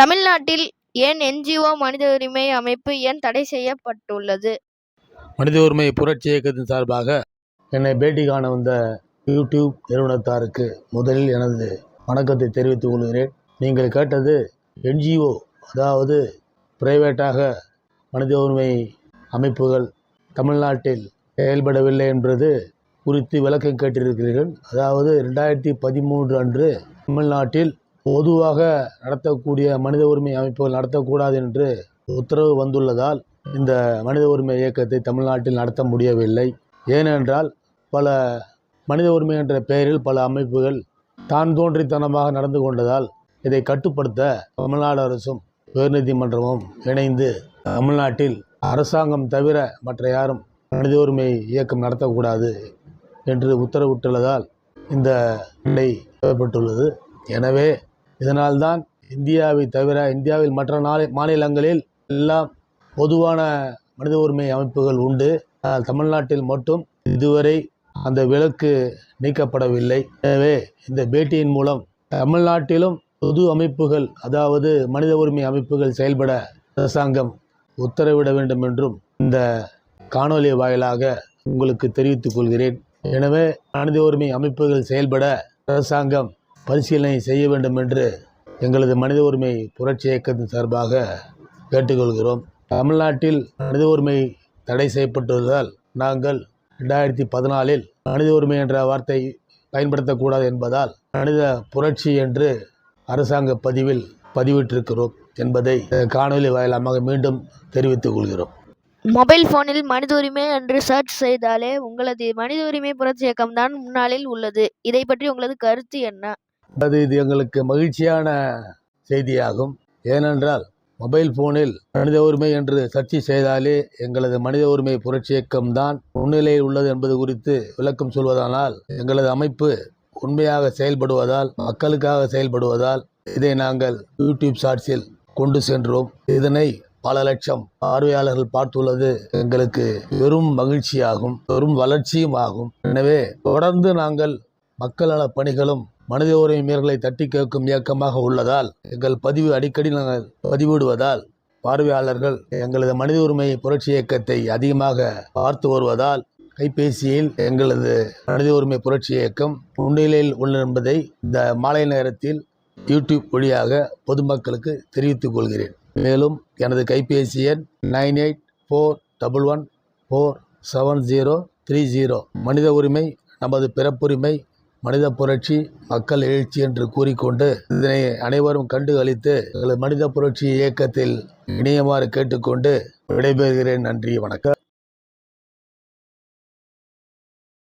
தமிழ்நாட்டில் ஏன் என்ஜிஓ மனித உரிமை அமைப்பு ஏன் தடை செய்யப்பட்டுள்ளது? மனித உரிமை புரட்சி இயக்கத்தின் சார்பாக என்னை பேட்டி காண வந்த யூடியூப் நிறுவனத்தாருக்கு முதலில் எனது வணக்கத்தை தெரிவித்துக் கொள்கிறேன். நீங்கள் கேட்டது என்ஜிஓ அதாவது பிரைவேட்டாக மனித உரிமை அமைப்புகள் தமிழ்நாட்டில் செயல்படவில்லை என்பது குறித்து விளக்கம் கேட்டிருக்கிறீர்கள். அதாவது ரெண்டாயிரத்தி பதிமூன்று அன்று தமிழ்நாட்டில் பொதுவாக நடத்தக்கூடிய மனித உரிமை அமைப்புகள் நடத்தக்கூடாது என்று உத்தரவு வந்துள்ளதால் இந்த மனித உரிமை இயக்கத்தை தமிழ்நாட்டில் நடத்த முடியவில்லை. ஏனென்றால் பல மனித உரிமை என்ற பெயரில் பல அமைப்புகள் தான் தோன்றித்தனமாக நடந்து கொண்டதால் இதை கட்டுப்படுத்த தமிழ்நாடு அரசும் உயர்நீதிமன்றமும் இணைந்து தமிழ்நாட்டில் அரசாங்கம் தவிர மற்ற யாரும் மனித உரிமை இயக்கம் நடத்தக்கூடாது என்று உத்தரவிட்டுள்ளதால் இந்த நிலை ஏற்பட்டுள்ளது எனவே இதனால்தான் இந்தியாவை தவிர இந்தியாவில் மற்ற நாளை மாநிலங்களில் எல்லாம் பொதுவான மனித உரிமை அமைப்புகள் உண்டு. ஆனால் தமிழ்நாட்டில் மட்டும் இதுவரை அந்த விலக்கு நீக்கப்படவில்லை. எனவே இந்த பேட்டியின் மூலம் தமிழ்நாட்டிலும் பொது அமைப்புகள் அதாவது மனித உரிமை அமைப்புகள் செயல்பட அரசாங்கம் உத்தரவிட வேண்டும் என்றும் இந்த காணொலி வாயிலாக உங்களுக்கு தெரிவித்துக் கொள்கிறேன். எனவே மனித உரிமை அமைப்புகள் செயல்பட அரசாங்கம் பரிசீலனை செய்ய வேண்டும் என்று எங்களது மனித உரிமை புரட்சி இயக்கத்தின் சார்பாக கேட்டுக்கொள்கிறோம். தமிழ்நாட்டில் மனித உரிமை தடை செய்யப்பட்டுள்ளதால் நாங்கள் ரெண்டாயிரத்தி பதினாலில் மனித உரிமை என்ற வார்த்தை பயன்படுத்தக்கூடாது என்பதால் மனித புரட்சி என்று அரசாங்க பதிவில் பதிவிட்டிருக்கிறோம் என்பதை காணொலி வாயிலாக மீண்டும் தெரிவித்துக் கொள்கிறோம். மொபைல் போனில் மனித உரிமை என்று சர்ச் செய்தாலே உங்களது மனித உரிமை புரட்சி இயக்கம்தான் முன்னாளில் உள்ளது. இதை பற்றி உங்களது கருத்து என்ன? அது இது எங்களுக்கு மகிழ்ச்சியான செய்தியாகும். ஏனென்றால் மொபைல் போனில் மனித உரிமை என்று சர்ச்சை செய்தாலே எங்களது மனித உரிமை புரட்சி இயக்கம்தான் முன்னிலையில் உள்ளது என்பது குறித்து விளக்கம் சொல்வதானால் எங்களது அமைப்பு உண்மையாக செயல்படுவதால் மக்களுக்காக செயல்படுவதால் இதை நாங்கள் யூடியூப் ஷார்ட்ஸில் கொண்டு சென்றோம். இதனை பல லட்சம் பார்வையாளர்கள் பார்த்துள்ளது எங்களுக்கு பெரும் மகிழ்ச்சியாகும் பெரும் வளர்ச்சியும் ஆகும். எனவே தொடர்ந்து நாங்கள் மக்கள் நல பணிகளும் மனித உரிமை மீறல்களை தட்டி கேட்கும் இயக்கமாக உள்ளதால் எங்கள் பதிவு அடிக்கடி நாங்கள் பதிவிடுவதால் பார்வையாளர்கள் எங்களது மனித உரிமை புரட்சி இயக்கத்தை அதிகமாக பார்த்து வருவதால் கைபேசியில் எங்களது மனித உரிமை புரட்சி இயக்கம் முன்னிலையில் உள்ளது என்பதை இந்த மாலை நேரத்தில் யூடியூப் வழியாக பொதுமக்களுக்கு தெரிவித்துக் கொள்கிறேன். மேலும் எனது கைபேசி எண் nine eight four double one four seven zero three zero. மனித உரிமை நமது பிறப்புரிமை மனித புரட்சி மக்கள் எழுச்சி என்று கூறிக்கொண்டு இதனை அனைவரும் கண்டு அளித்து எங்களது மனித புரட்சி இயக்கத்தில் இணையமாறு கேட்டுக்கொண்டு விடைபெறுகிறேன். நன்றி வணக்கம்.